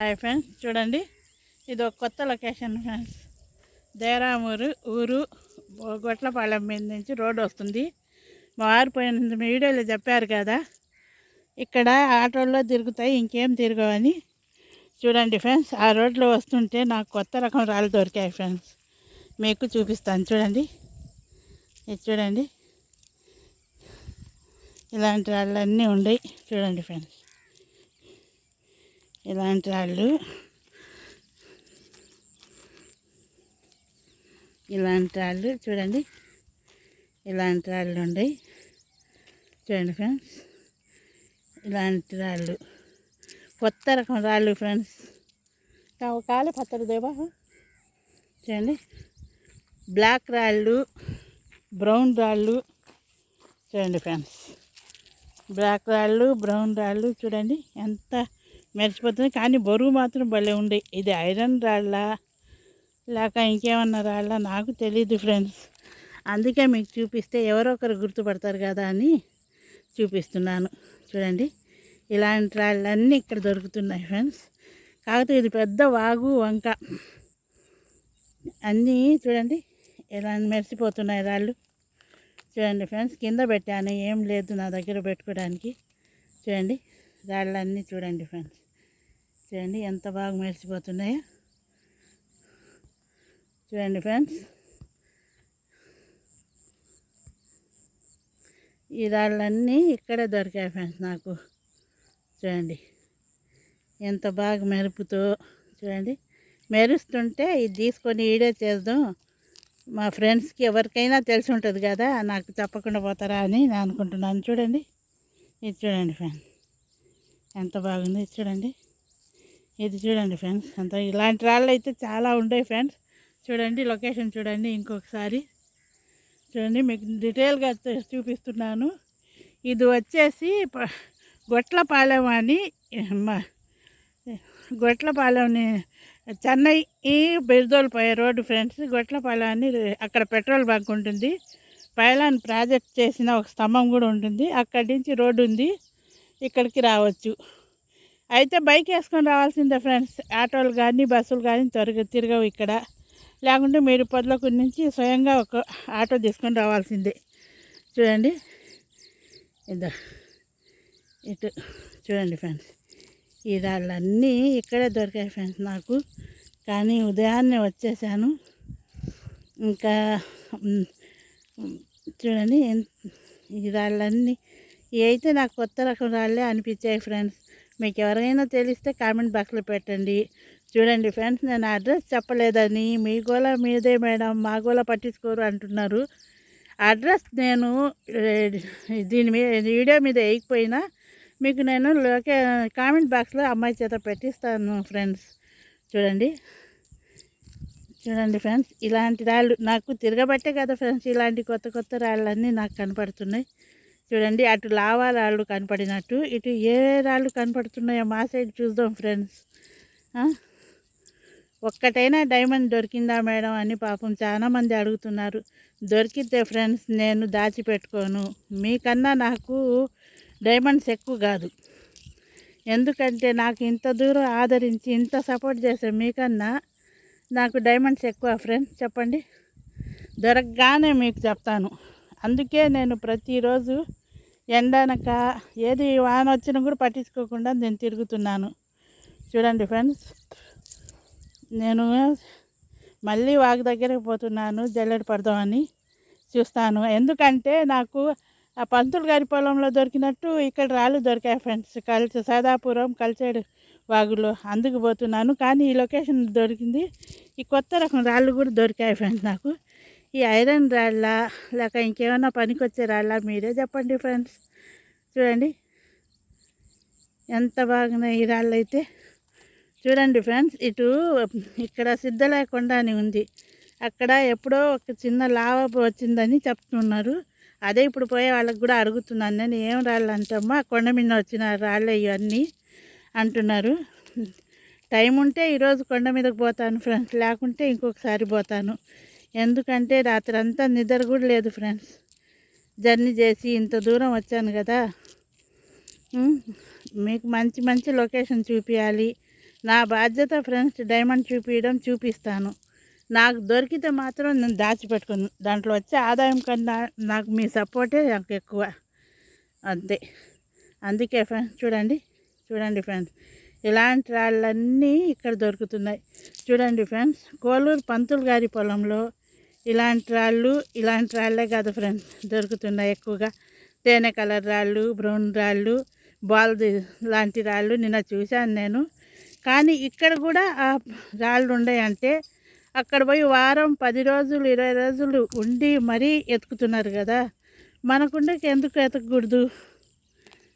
Hi friends చూడండి. ఇది ఒక కొత్త లొకేషన్ ఫ్రెండ్స్. దేరామూరు ఊరు గొట్లపాలెం మీద నుంచి రోడ్డు వస్తుంది. మా వారు వీడియోలో చెప్పారు కదా. ఇక్కడ ఆటోల్లో తిరుగుతాయి ఇంకేం తిరగవని. చూడండి ఫ్రెండ్స్ ఆ రోడ్లో వస్తుంటే నాకు కొత్త రకం రాళ్ళు దొరికాయి ఫ్రెండ్స్. మీకు చూపిస్తాను చూడండి. ఇది చూడండి. ఇలాంటి రాళ్ళు అన్నీ ఉన్నాయి చూడండి ఫ్రెండ్స్. ఇలాంటి రాళ్ళు ఇలాంటి రాళ్ళు చూడండి. ఇలాంటి రాళ్ళు ఉన్నాయి చూడండి ఫ్రెండ్స్. ఇలాంటి రాళ్ళు కొత్త రకం రాళ్ళు ఫ్రెండ్స్. కావాలి పత్తరు దేవా? చూడండి. బ్లాక్ రాళ్ళు బ్రౌన్ రాళ్ళు. చూడండి ఫ్రెండ్స్. బ్లాక్ రాళ్ళు బ్రౌన్ రాళ్ళు. చూడండి. ఎంత మెరిసిపోతుంది. కానీ బరువు మాత్రం భలే ఉండే. ఇది ఐరన్ రాళ్ళ లేక ఇంకేమన్నా రాళ్ళ నాకు తెలియదు ఫ్రెండ్స్. అందుకే మీకు చూపిస్తే ఎవరో ఒకరు గుర్తుపడతారు కదా అని చూపిస్తున్నాను. చూడండి. ఇలాంటి రాళ్ళన్నీ ఇక్కడ దొరుకుతున్నాయి ఫ్రెండ్స్. కాకపోతే ఇది పెద్ద వాగు వంక. అన్నీ చూడండి. ఇలా మెరిసిపోతున్నాయి రాళ్ళు. చూడండి ఫ్రెండ్స్ కింద పెట్టాను. ఏం లేదు నా దగ్గర పెట్టుకోవడానికి. చూడండి. రాళ్ళన్నీ చూడండి ఫ్రెండ్స్. చూడండి ఎంత బాగా మెరిసిపోతున్నాయో. చూడండి ఫ్రెండ్స్. ఈ రాళ్ళన్నీ ఇక్కడే దొరికాయి ఫ్రెండ్స్ నాకు. చూడండి. ఎంత బాగా మెరుపుతో చూడండి. మెరుస్తుంటే ఇది తీసుకొని ఈడే చేద్దాం. మా ఫ్రెండ్స్కి ఎవరికైనా తెలిసి ఉంటుంది కదా నాకు చెప్పకుండా పోతారా అని నేను అనుకుంటున్నాను. చూడండి. ఇది చూడండి ఫ్రెండ్స్. ఎంత బాగుంది చూడండి. ఇది చూడండి ఫ్రెండ్స్ అంత ఇలాంటి రాళ్ళు అయితే చాలా ఉంటాయి ఫ్రెండ్స్. చూడండి లొకేషన్ చూడండి ఇంకొకసారి. చూడండి మీకు డీటెయిల్గా చూపిస్తున్నాను. ఇది వచ్చేసి గొట్లపాలెం అని గొట్లపాలెం చెన్నై బెర్దోల్పోయే పోయే రోడ్డు ఫ్రెండ్స్. గొట్లపాలెం అని అక్కడ పెట్రోల్ బంక్ ఉంటుంది. పైలాన్ ప్రాజెక్ట్ చేసిన ఒక స్తంభం కూడా ఉంటుంది. అక్కడి నుంచి రోడ్డు ఉంది. ఇక్కడికి రావచ్చు. అయితే బైక్ వేసుకొని రావాల్సిందే ఫ్రెండ్స్. ఆటోలు కానీ బస్సులు కానీ త్వరగా తిరగవు ఇక్కడ. లేకుంటే మీరు పొద్దులకు నుంచి స్వయంగా ఒక ఆటో తీసుకొని రావాల్సిందే. చూడండి. ఇదో. ఇటు చూడండి ఫ్రెండ్స్. ఈ రాళ్ళన్నీ ఇక్కడే దొరికాయి ఫ్రెండ్స్ నాకు. కానీ ఉదయాన్నే వచ్చేసాను. ఇంకా చూడండి. ఈ రాళ్ళన్నీ ఇవి అయితే నాకు కొత్త రకం రాళ్ళే అనిపించాయి ఫ్రెండ్స్. మీకు ఎవరైనా తెలిస్తే కామెంట్ బాక్స్లో పెట్టండి. చూడండి ఫ్రెండ్స్ నేను అడ్రస్ చెప్పలేదని మీ గోల మీదే మేడం మా గోల పట్టించుకోరు అంటున్నారు. అడ్రస్ నేను దీని మీద వీడియో మీద వేయకపోయినా మీకు నేను లోకే కామెంట్ బాక్స్లో అమ్మాయి చేత పెట్టిస్తాను ఫ్రెండ్స్. చూడండి. చూడండి ఫ్రెండ్స్ ఇలాంటి రాళ్ళు నాకు తిరగబట్టే కదా ఫ్రెండ్స్ ఇలాంటి కొత్త కొత్త రాళ్ళన్నీ నాకు కనపడుతున్నాయి. చూడండి అటు లావా రాళ్ళు కనపడినట్టు ఇటు ఏ రాళ్ళు కనపడుతున్నాయో మా సైడ్ చూద్దాం ఫ్రెండ్స్. ఒక్కటైనా డైమండ్ దొరికిందా మేడం అని పాపం చాలామంది అడుగుతున్నారు. దొరికితే ఫ్రెండ్స్ నేను దాచిపెట్టుకోను. మీకన్నా నాకు డైమండ్స్ ఎక్కువ కాదు. ఎందుకంటే నాకు ఇంత దూరం ఆదరించి ఇంత సపోర్ట్ చేసే మీకన్నా నాకు డైమండ్స్ ఎక్కువ ఫ్రెండ్స్. చెప్పండి. దొరకగానే మీకు చెప్తాను. అందుకే నేను ప్రతిరోజు ఎండనక ఏది వాన వచ్చినా కూడా పట్టించుకోకుండా నేను తిరుగుతున్నాను. చూడండి ఫ్రెండ్స్ నేను మళ్ళీ వాగు దగ్గరకు పోతున్నాను జల్లెడ పడదామని చూస్తాను. ఎందుకంటే నాకు ఆ పంతులు గారి పొలంలో దొరికినట్టు ఇక్కడ రాళ్ళు దొరికాయి ఫ్రెండ్స్. కలిసి సదాపురం కలిసేడు వాగులో అందుకు పోతున్నాను. కానీ ఈ లొకేషన్ దొరికింది. ఈ కొత్త రకం రాళ్ళు కూడా దొరికాయి ఫ్రెండ్స్ నాకు. ఈ ఐరన్ రాళ్ళ లేక ఇంకేమైనా పనికొచ్చే రాళ్ళ మీరే చెప్పండి ఫ్రెండ్స్. చూడండి. ఎంత బాగున్నాయి ఈ రాళ్ళు అయితే చూడండి ఫ్రెండ్స్ ఇటు ఇక్కడ సిద్ధలేకుండా అని ఉంది. అక్కడ ఎప్పుడో ఒక చిన్న లావ వచ్చిందని చెప్తున్నారు. అదే ఇప్పుడు పోయే వాళ్ళకి కూడా అడుగుతున్నాను. నేను ఏం రాళ్ళు అంటమ్మా కొండ మీద వచ్చిన రాళ్ళు ఇవన్నీ అంటున్నారు. టైం ఉంటే ఈరోజు కొండ మీదకి పోతాను ఫ్రెండ్స్. లేకుంటే ఇంకొకసారి పోతాను. ఎందుకంటే రాత్రి అంతా నిద్ర కూడా లేదు ఫ్రెండ్స్. జర్నీ చేసి ఇంత దూరం వచ్చాను కదా. మీకు మంచి మంచి లొకేషన్ చూపించాలి నా బాధ్యత ఫ్రెండ్స్ డైమండ్ చూపించడం చూపిస్తాను. నాకు దొరికితే మాత్రం నేను దాచిపెట్టుకుని. దాంట్లో వచ్చే ఆదాయం కన్నా నాకు మీ సపోర్టే నాకు ఎక్కువ. అంతే. అందుకే ఫ్రెండ్స్ చూడండి చూడండి ఫ్రెండ్స్. ఇలాంటి రాళ్ళన్నీ ఇక్కడ దొరుకుతున్నాయి. చూడండి ఫ్రెండ్స్ కోలూరు పంతులు గారి పొలంలో ఇలాంటి రాళ్ళు ఇలాంటి రాళ్ళే కాదు ఫ్రెండ్స్ దొరుకుతున్నాయి ఎక్కువగా. తేనె కలర్ రాళ్ళు బ్రౌన్ రాళ్ళు బాల్ది లాంటి రాళ్ళు నిన్న చూశాను నేను. కానీ ఇక్కడ కూడా ఆ రాళ్ళు ఉన్నాయంటే అక్కడ పోయి వారం పది రోజులు ఇరవై రోజులు ఉండి మరీ ఎతుకుతున్నారు కదా. మనకుండకి ఎందుకు ఎతకకూడదు?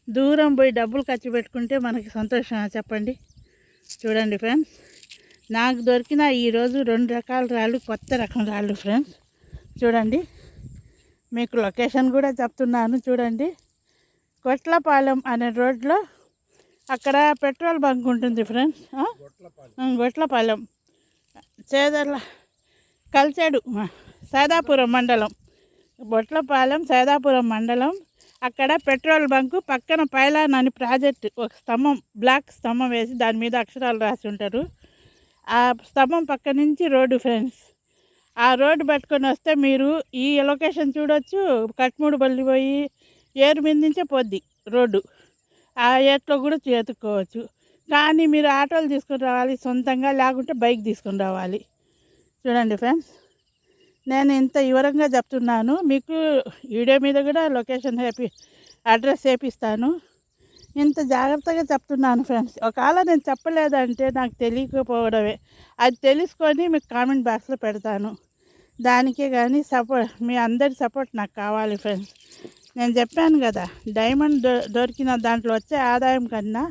దూరం పోయి డబ్బులు ఖర్చు పెట్టుకుంటే మనకి సంతోషం చెప్పండి? చూడండి ఫ్రెండ్స్. నాకు దొరికిన ఈరోజు రెండు రకాల రాళ్ళు కొత్త రకం రాళ్ళు ఫ్రెండ్స్ చూడండి. మీకు లొకేషన్ కూడా చెప్తున్నాను చూడండి. కొట్లపాలెం అనే రోడ్లో అక్కడ పెట్రోల్ బంక్ ఉంటుంది ఫ్రెండ్స్ గొట్లపాలెం. చేదర్ల కల్చెడు సైదాపురం మండలం. బొట్లపాలెం సైదాపురం మండలం. అక్కడ పెట్రోల్ బంకు పక్కన పైలాన్ అని ప్రాజెక్ట్ ఒక స్తంభం బ్లాక్ స్తంభం వేసి దాని మీద అక్షరాలు రాసి ఉంటారు. ఆ స్తంభం పక్క నుంచి రోడ్డు ఫ్రెండ్స్. ఆ రోడ్డు పట్టుకొని వస్తే మీరు ఈ లొకేషన్ చూడొచ్చు. కట్మూడు బల్లి పోయి ఏరు మీద నుంచే పోద్ది రోడ్డు. ఆ ఏట్లో కూడా చేతుక్కోవచ్చు. కానీ మీరు ఆటోలు తీసుకుని రావాలి సొంతంగా లేకుంటే బైక్ తీసుకొని రావాలి. చూడండి ఫ్రెండ్స్ నేను ఇంత వివరంగా చెప్తున్నాను. మీకు వీడియో మీద కూడా లొకేషన్ హ్యాపీ అడ్రస్ వేపిస్తాను ఇంత జాగ్రత్తగా చెప్తున్నాను ఫ్రెండ్స్. ఒకవేళ నేను చెప్పలేదంటే నాకు తెలియకపోవడమే. అది తెలుసుకొని మీకు కామెంట్ బాక్స్లో పెడతాను. దానికే కానీ సపోర్ట్ మీ అందరి సపోర్ట్ నాకు కావాలి ఫ్రెండ్స్. నేను చెప్పాను కదా డైమండ్ దొ దొరికిన దాంట్లో వచ్చే ఆదాయం కన్నా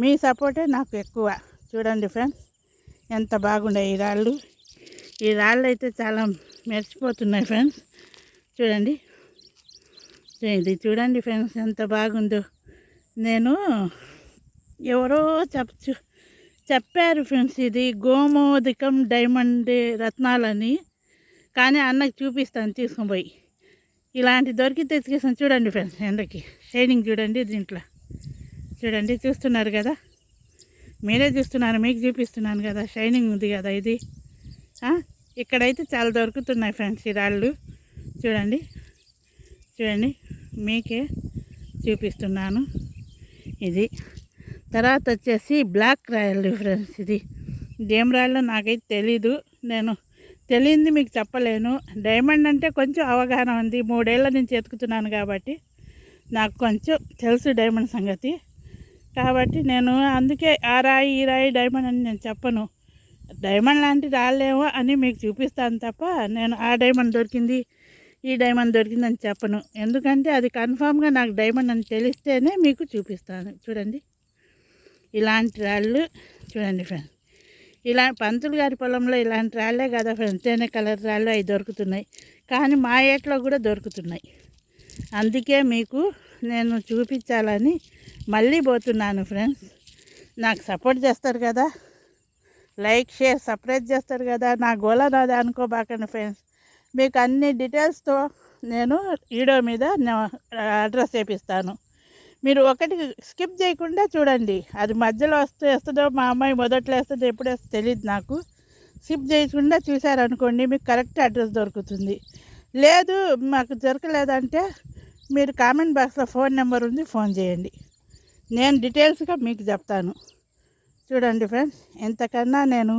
మీ సపోర్టే నాకు ఎక్కువ. చూడండి ఫ్రెండ్స్ ఎంత బాగున్నాయి ఈ రాళ్ళు. ఈ రాళ్ళు అయితే చాలా మెరిచిపోతున్నాయి ఫ్రెండ్స్. చూడండి. ఇది చూడండి ఫ్రెండ్స్ ఎంత బాగుందో. నేను ఎవరో చెప్ చెప్పారు ఫ్రెండ్స్ ఇది గోమోదికం డైమండ్ రత్నాలని. కానీ అన్నకు చూపిస్తాను తీసుకొని పోయి ఇలాంటి దొరికి తెచ్చుకేసాను చూడండి ఫ్రెండ్స్ ఎండకి. షైనింగ్ చూడండి దీంట్లో. చూడండి చూస్తున్నారు కదా? మీరే చూస్తున్నారు మీకు చూపిస్తున్నాను కదా. షైనింగ్ ఉంది కదా ఇది. ఇక్కడైతే చాలా దొరుకుతున్నాయి ఫ్రెండ్స్ ఈ రాళ్ళు. చూడండి. చూడండి మీకే చూపిస్తున్నాను. ఇది. తర్వాత వచ్చేసి బ్లాక్ రాయల్ ఫ్రెండ్స్ ఇది. ఇదేం రాయల్లో నాకైతే తెలీదు. నేను తెలియంది మీకు చెప్పలేను. డైమండ్ అంటే కొంచెం అవగాహన ఉంది. మూడేళ్ళ నుంచి ఎతుకుతున్నాను కాబట్టి నాకు కొంచెం తెలుసు డైమండ్ సంగతి. కాబట్టి నేను అందుకే ఆ రాయి ఈ రాయి డైమండ్ అని నేను చెప్పను. డైమండ్ లాంటి రాలేమో అని మీకు చూపిస్తాను తప్ప నేను ఆ డైమండ్ దొరికింది ఈ డైమండ్ దొరికిందని చెప్పను. ఎందుకంటే అది కన్ఫామ్గా నాకు డైమండ్ అని తెలిస్తేనే మీకు చూపిస్తాను. చూడండి. ఇలాంటి రాళ్ళు చూడండి ఫ్రెండ్స్. ఇలా పంతులు గారి పొలంలో ఇలాంటి రాళ్ళే కదా ఫ్రెండ్స్. తేనె కలర్ రాళ్ళు అవి దొరుకుతున్నాయి. కానీ మా ఏట్లో కూడా దొరుకుతున్నాయి. అందుకే మీకు నేను చూపించాలని మళ్ళీ పోతున్నాను ఫ్రెండ్స్. నాకు సపోర్ట్ చేస్తారు కదా. లైక్ షేర్ సపరేట్ చేస్తారు కదా. నా గోళ నాది అనుకోబాకండి ఫ్రెండ్స్. మీకు అన్ని డీటెయిల్స్తో నేను వీడియో మీద అడ్రస్ చేపిస్తాను. మీరు ఒకటి స్కిప్ చేయకుండా చూడండి. అది మధ్యలో వస్తే వస్తుందో మా అమ్మాయి మొదట్లో వేస్తుందో ఎప్పుడు వేస్తుందో తెలియదు నాకు. స్కిప్ చేయకుండా చూసారనుకోండి మీకు కరెక్ట్ అడ్రస్ దొరుకుతుంది. లేదు మాకు దొరకలేదంటే మీరు కామెంట్ బాక్స్లో ఫోన్ నెంబర్ ఉంది ఫోన్ చేయండి. నేను డీటెయిల్స్గా మీకు చెప్తాను. చూడండి ఫ్రెండ్స్ ఎంతకన్నా నేను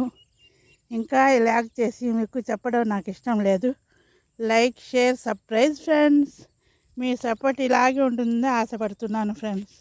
ఇంకా ల్యాక్ చేసి మీకు చెప్పడం నాకు ఇష్టం లేదు. లైక్ షేర్ సర్ప్రైజ్ ఫ్రెండ్స్ మీ సపోర్ట్ ఇలాగే ఉంటుందని ఆశపడుతున్నాను ఫ్రెండ్స్